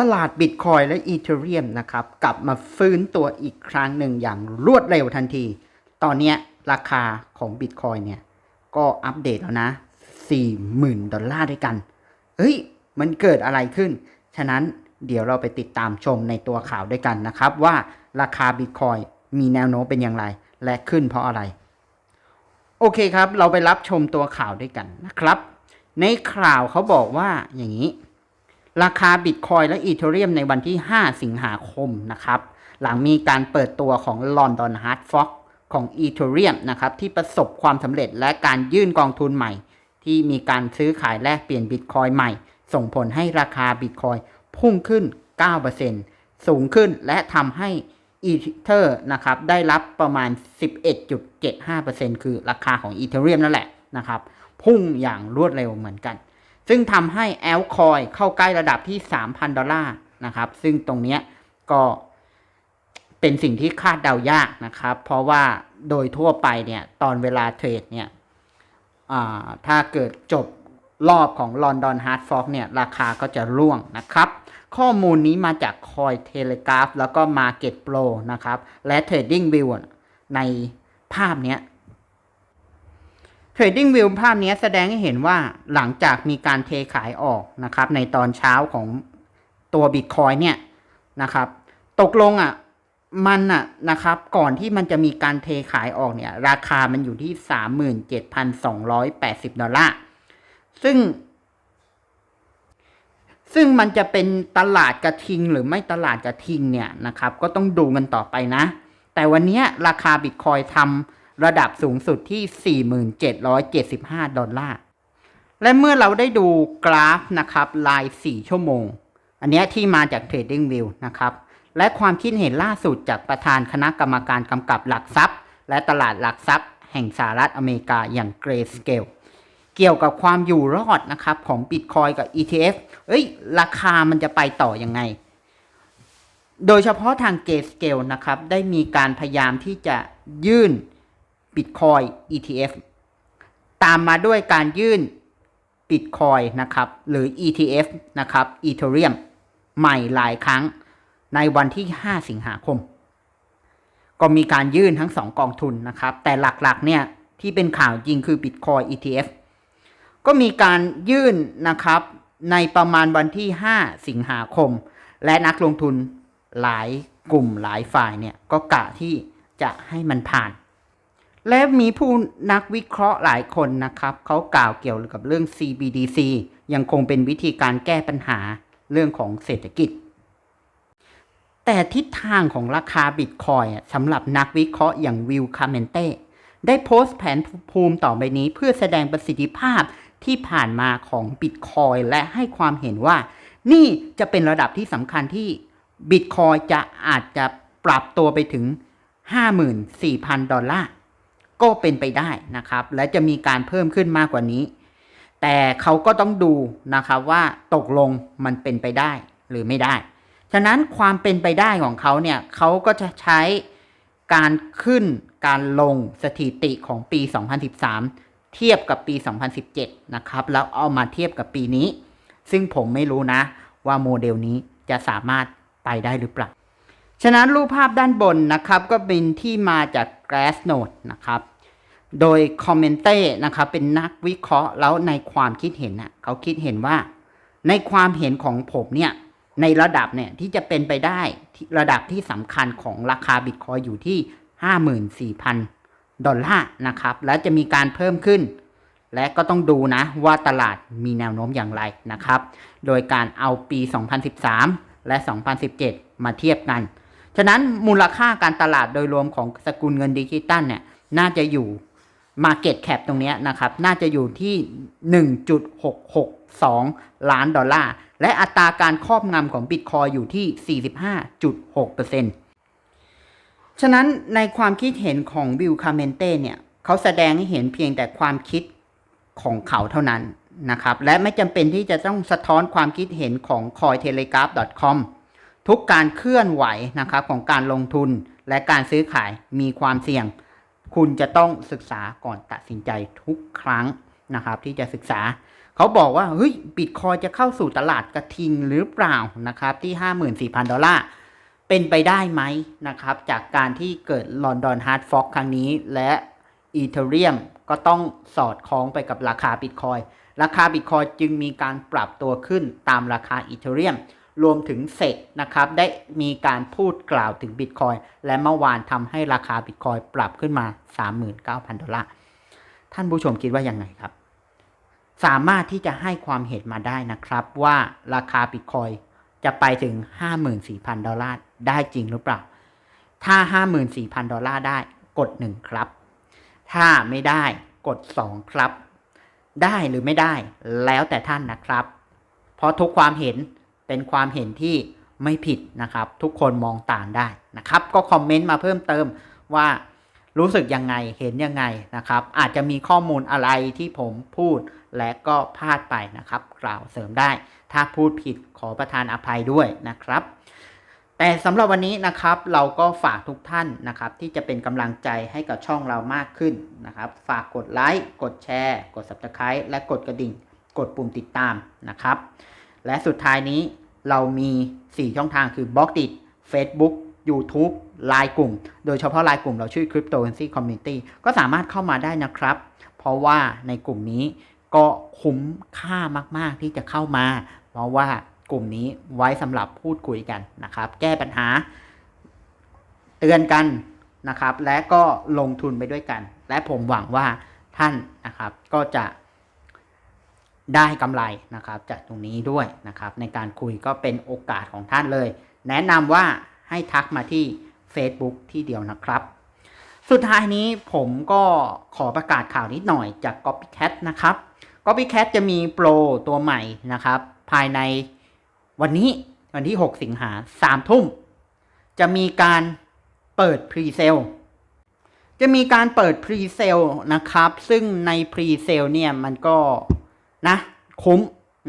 ตลาดบิตคอยและอีเทเรียมนะครับกลับมาฟื้นตัวอีกครั้งหนึ่งอย่างรวดเร็วทันที ตอนนี้ราคาของบิตคอยเนี่ยก็อัปเดตแล้วนะ 40,000 ดอลลาร์ด้วยกัน เฮ้ย มันเกิดอะไรขึ้น ฉะนั้นเดี๋ยวเราไปติดตามชมในตัวข่าวด้วยกันนะครับ ว่าราคาบิตคอยมีแนวโน้มเป็นอย่างไร และขึ้นเพราะอะไร โอเคครับ เราไปรับชมตัวข่าวด้วยกันนะครับ ในข่าวเขาบอกว่าอย่างนี้ ราคาบิตคอยและอีเทเรียมในวันที่ 5 สิงหาคมนะครับ หลังมีการเปิดตัวของ London Hard Fork ของอีเทเรียมนะครับที่ประสบความสำเร็จและการยื่นกองทุนใหม่ ที่มีการซื้อขายแลกเปลี่ยนบิตคอยใหม่ ส่งผลให้ราคาบิตคอยพุ่งขึ้น 9%สูงขึ้นและทำให้อีเทอร์นะครับได้รับประมาณ 11.75%คือราคาของอีเทเรียมนั่นแหละนะครับ พุ่งอย่างรวดเร็วเหมือนกัน ซึ่งทำให้แอลคอยเข้าใกล้ระดับที่ 3,000 ดอลลาร์นะครับ ซึ่งตรงเนี้ยก็เป็นสิ่งที่คาดเดายากนะครับ เพราะว่าโดยทั่วไปเนี่ยตอนเวลาเทรดเนี่ยถ้าเกิดจบรอบของ London Hard Fork เนี่ยราคาก็จะร่วงนะครับ ข้อมูลนี้มาจาก Coin Telegraph แล้วก็ Market Pro นะครับ และ Trading View ในภาพเนี้ย Trading View ภาพนี้แสดงให้เห็นว่าหลังจากมีการเทขายออกนะครับ ในตอนเช้าของตัว Bitcoin เนี่ยนะครับ ตกลงอะมันอะนะครับ ก่อนที่มันจะมีการเทขายออกเนี่ย ราคามันอยู่ที่ 37,280 ดอลลาร์ซึ่ง ซึ่งมันจะเป็นตลาดกระทิงหรือไม่ตลาดกระทิงเนี่ยนะครับ ก็ต้องดูกันต่อไปนะ แต่วันนี้ราคาบิตคอยทำ ระดับสูงสุดที่ 4775 ดอลลาร์ และเมื่อเราได้ดูกราฟนะครับลาย 4 ชั่วโมง อันนี้ที่มาจาก Trading View นะครับ และความคิดเห็นล่าสุดจากประธานคณะกรรมการกำกับหลักทรัพย์ และตลาดหลักทรัพย์ แห่งสหรัฐอเมริกาอย่าง Grayscale เกี่ยวกับความอยู่รอดนะครับของ Bitcoin กับ ETF เอ้ย ราคามันจะไปต่อยังไง โดยเฉพาะทาง Grayscale นะครับ ได้มีการพยายามที่จะยื่น Bitcoin ETF ตามมาด้วยการยื่น Bitcoin นะครับ หรือ ETF นะครับ Ethereum ใหม่หลายครั้งในวันที่ 5 สิงหาคม ก็มีการยื่นทั้ง 2 กองทุนนะครับ แต่หลักๆ เนี่ยที่เป็นข่าวจริงคือ Bitcoin ETF ก็มีการยื่นนะครับในประมาณวันที่ 5 สิงหาคม และนักลงทุนหลายกลุ่มหลายฝ่ายเนี่ยก็กะที่จะให้มันผ่าน และมีผู้นักวิเคราะห์หลายคนนะครับเขากล่าวเกี่ยวกับเรื่อง CBDC ยังคงเป็นวิธีการแก้ปัญหาเรื่องของเศรษฐกิจ แต่ทิศทางของราคาบิตคอยสำหรับนักวิเคราะห์อย่างวิลคาเมนเต้ได้โพสต์แผนภูมิต่อไปนี้เพื่อแสดงประสิทธิภาพที่ผ่านมาของบิตคอยและให้ความเห็นว่า นี่จะเป็นระดับที่สำคัญที่บิตคอยจะอาจจะปรับตัวไปถึง 54,000 ดอลลาร์ ก็เป็นไปได้นะครับ และจะมีการเพิ่มขึ้นมากกว่านี้ แต่เขาก็ต้องดูนะครับว่าตกลงมันเป็นไปได้หรือไม่ได้ ฉะนั้นความเป็นไปได้ของเขาเนี่ยเขาก็จะใช้การขึ้นการลงสถิติของปี 2013 เทียบกับปี 2017 นะครับ แล้วเอามาเทียบกับปีนี้ ซึ่งผมไม่รู้นะว่าโมเดลนี้จะสามารถไปได้หรือเปล่า ฉะนั้นรูปภาพด้านบนนะครับก็เป็นที่มาจาก Glassnode นะครับโดยคอมเมนเต้นะครับเป็นนักวิเคราะห์แล้วในความคิดเห็นนะเขาคิดเห็นว่า ในความเห็นของผมเนี่ยในระดับเนี่ยที่จะเป็นไปได้ระดับที่สำคัญของราคาบิตคอยอยู่ที่ 54,000 ดอลลาร์นะครับ และจะมีการเพิ่มขึ้น และก็ต้องดูนะว่าตลาดมีแนวโน้มอย่างไรนะครับ โดยการเอาปี 2013 และ 2017 มาเทียบกัน ฉะนั้นมูลค่าการตลาดโดยรวมของสกุลเงินดิจิตัลเนี่ยน่าจะอยู่ Market Cap ตรงนี้นะครับ น่าจะอยู่ที่ 1.662 ล้านดอลลาร์ และอัตราการครอบงำของบิตคอยอยู่ที่ 45.6%ฉะนั้นในความคิดเห็นของบิลคาเมนเต้เนี่ย เขาแสดงให้เห็นเพียงแต่ความคิดของเขาเท่านั้นนะครับ และไม่จำเป็นที่จะต้องสะท้อนความคิดเห็นของ cointelegraph.com ทุกการเคลื่อนไหวนะครับของการลงทุนและการซื้อขายมีความเสี่ยง คุณจะต้องศึกษาก่อนตัดสินใจทุกครั้งนะครับ ที่จะศึกษา เขาบอกว่าเฮ้ยบิตคอยจะเข้าสู่ตลาดกระทิงหรือเปล่านะครับที่ 54,000 ดอลลาร์เป็นไปได้ไหมนะครับ จากการที่เกิดลอนดอนฮาร์ดฟอกครั้งนี้และอีเทเรียมก็ต้องสอดคล้องไปกับราคาบิตคอยราคาบิตคอยจึงมีการปรับตัวขึ้นตามราคาอีเทเรียม รวมถึงเซกนะครับได้มีการพูดกล่าวถึงบิตคอยและเมื่อวานทำให้ราคาบิตคอยปรับขึ้นมา 39,000 ดอลลาร์ ท่านผู้ชมคิดว่ายังไงครับ สามารถที่จะให้ความเห็นมาได้นะครับว่าราคาบิตคอยจะไปถึง 54,000 ดอลลาร์ได้จริงหรือเปล่า ถ้า 54,000 ดอลลาร์ได้กด 1 ครับ ถ้าไม่ได้กด 2 ครับ ได้หรือไม่ได้แล้วแต่ท่านนะครับ เพราะทุกความเห็น เป็นความเห็นที่ไม่ผิดนะครับ ทุกคนมองต่างได้นะครับ ก็คอมเมนต์มาเพิ่มเติมว่ารู้สึกยังไงเห็นยังไงนะครับ อาจจะมีข้อมูลอะไรที่ผมพูดและก็พลาดไปนะครับ กล่าวเสริมได้ ถ้าพูดผิดขอประทานอภัยด้วยนะครับ แต่สำหรับวันนี้นะครับ เราก็ฝากทุกท่านนะครับ ที่จะเป็นกำลังใจให้กับช่องเรามากขึ้นนะครับ ฝากกดไลค์กดแชร์ กด subscribe และกดกระดิ่ง กดปุ่มติดตามนะครับ และสุดท้ายนี้ เรามี 4 ช่องทางคือ b l o g d i t Facebook YouTube ไลน์กลุ่ม โดยเฉพาะไลน์กลุ่มเราชื่อ Cryptocurrency Community ก็สามารถเข้ามาได้นะครับ เพราะว่าในกลุ่มนี้ก็คุ้มค่ามาก ๆ ที่จะเข้ามา เพราะว่ากลุ่มนี้ไว้สำหรับพูดคุยกันนะครับ แก้ปัญหา เตือนกันนะครับ และก็ลงทุนไปด้วยกัน และผมหวังว่าท่านนะครับก็จะ ได้กำไรนะครับจากตรงนี้ด้วยนะครับในการคุยก็เป็นโอกาสของท่านเลย แนะนำว่าให้ทักมาที่ Facebook ที่เดียวนะครับ สุดท้ายนี้ผมก็ขอประกาศข่าวนิดหน่อยจาก Copycat นะครับ Copycat จะมีโปรตัวใหม่นะครับ ภายในวันนี้วันที่ 6 สิงหา3ทุ่ม จะมีการเปิดพรีเซลจะมีการเปิดพรีเซลนะครับ ซึ่งในพรีเซลเนี่ยมันก็ นะคุ้ม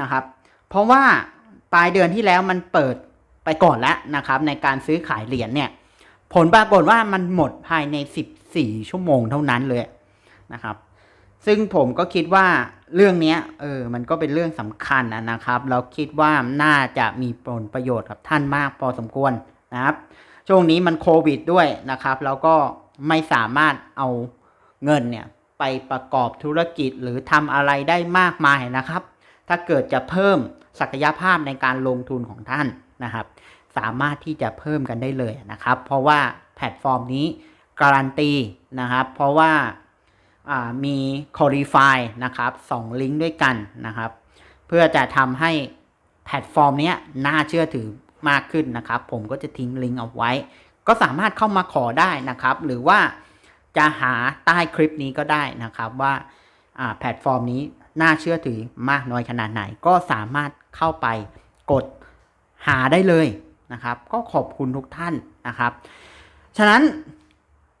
นะครับ เพราะว่าปลายเดือนที่แล้วมันเปิดไปก่อนแล้วนะครับ ในการซื้อขายเหรียญเนี่ย ผลปรากฏว่ามันหมดภายใน 14 ชั่วโมงเท่านั้นเลยนะครับ ซึ่งผมก็คิดว่าเรื่องนี้เออมันก็เป็นเรื่องสำคัญนะนะครับ เราคิดว่าน่าจะมีผลประโยชน์กับท่านมากพอสมควรนะครับ ช่วงนี้มันโควิดด้วยนะครับ แล้วก็ไม่สามารถเอาเงินเนี่ย ไปประกอบธุรกิจหรือทำอะไรได้มากมายนะครับ ถ้าเกิดจะเพิ่มศักยภาพในการลงทุนของท่านนะครับ สามารถที่จะเพิ่มกันได้เลยนะครับ เพราะว่าแพลตฟอร์มนี้การันตีนะครับ เพราะว่าามี Qualify นะครับสองลิงก์ด้วยกันนะครับ เพื่อจะทำให้แพลตฟอร์มนี้น่าเชื่อถือมากขึ้นนะครับ ผมก็จะทิ้งลิงก์เอาไว้ ก็สามารถเข้ามาขอได้นะครับ หรือว่า จะหาใต้คลิปนี้ก็ได้นะครับว่าแพลตฟอร์มนี้น่าเชื่อถือมากน้อยขนาดไหน ก็สามารถเข้าไปกดหาได้เลยนะครับ ก็ขอบคุณทุกท่านนะครับ ฉะนั้น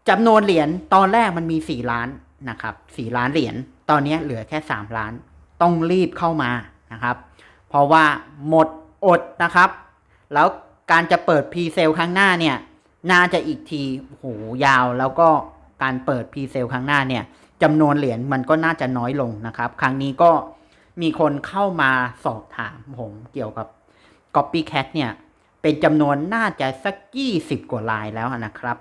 จำนวนเหรียญตอนแรกมันมี 4 ล้านนะครับ4ล้านเหรียญตอนนี้เหลือแค่ 3 ล้าน ต้องรีบเข้ามานะครับ เพราะว่าหมดอดนะครับ แล้วการจะเปิดพรีเซลครั้งหน้าเนี่ย น่าจะอีกทีโหยาวแล้วก็ การเปิดพรีเซลครั้งหน้าเนี่ยจำนวนเหรียญมันก็น่าจะน้อยลงนะครับ ครั้งนี้ก็มีคนเข้ามาสอบถามผมเกี่ยวกับ Copycat เนี่ยเป็นจำนวนน่าจะสักยี่สิบกว่าลายแล้วนะครับ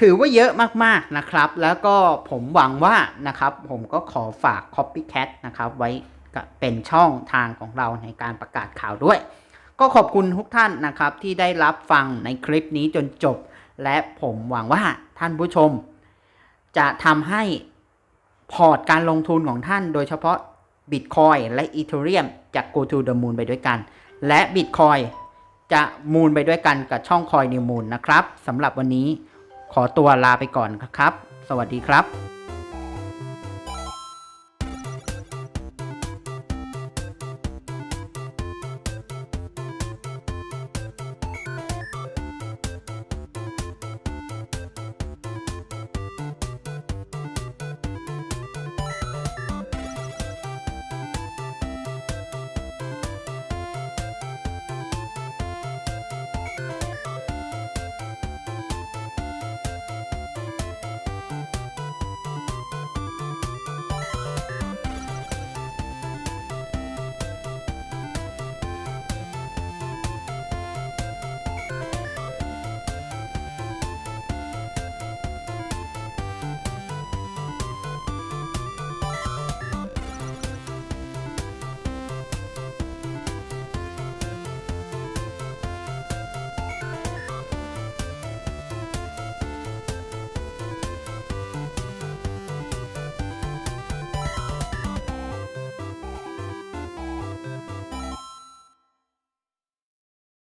ถือว่าเยอะมากๆนะครับ แล้วก็ผมหวังว่านะครับ ผมก็ขอฝาก Copycat นะครับไว้เป็นช่องทางของเราในการประกาศข่าวด้วย ก็ขอบคุณทุกท่านนะครับที่ได้รับฟังในคลิปนี้จนจบ และผมหวังว่า ท่านผู้ชม จะทำให้พอร์ตการลงทุนของท่าน โดยเฉพาะ Bitcoin และ Ethereum จะ Go to the Moon ไปด้วยกัน และ Bitcoin จะมูลไปด้วยกันกับช่องคอยนิวมูลนะครับสำหรับวันนี้ขอตัวลาไปก่อนครับ สวัสดีครับ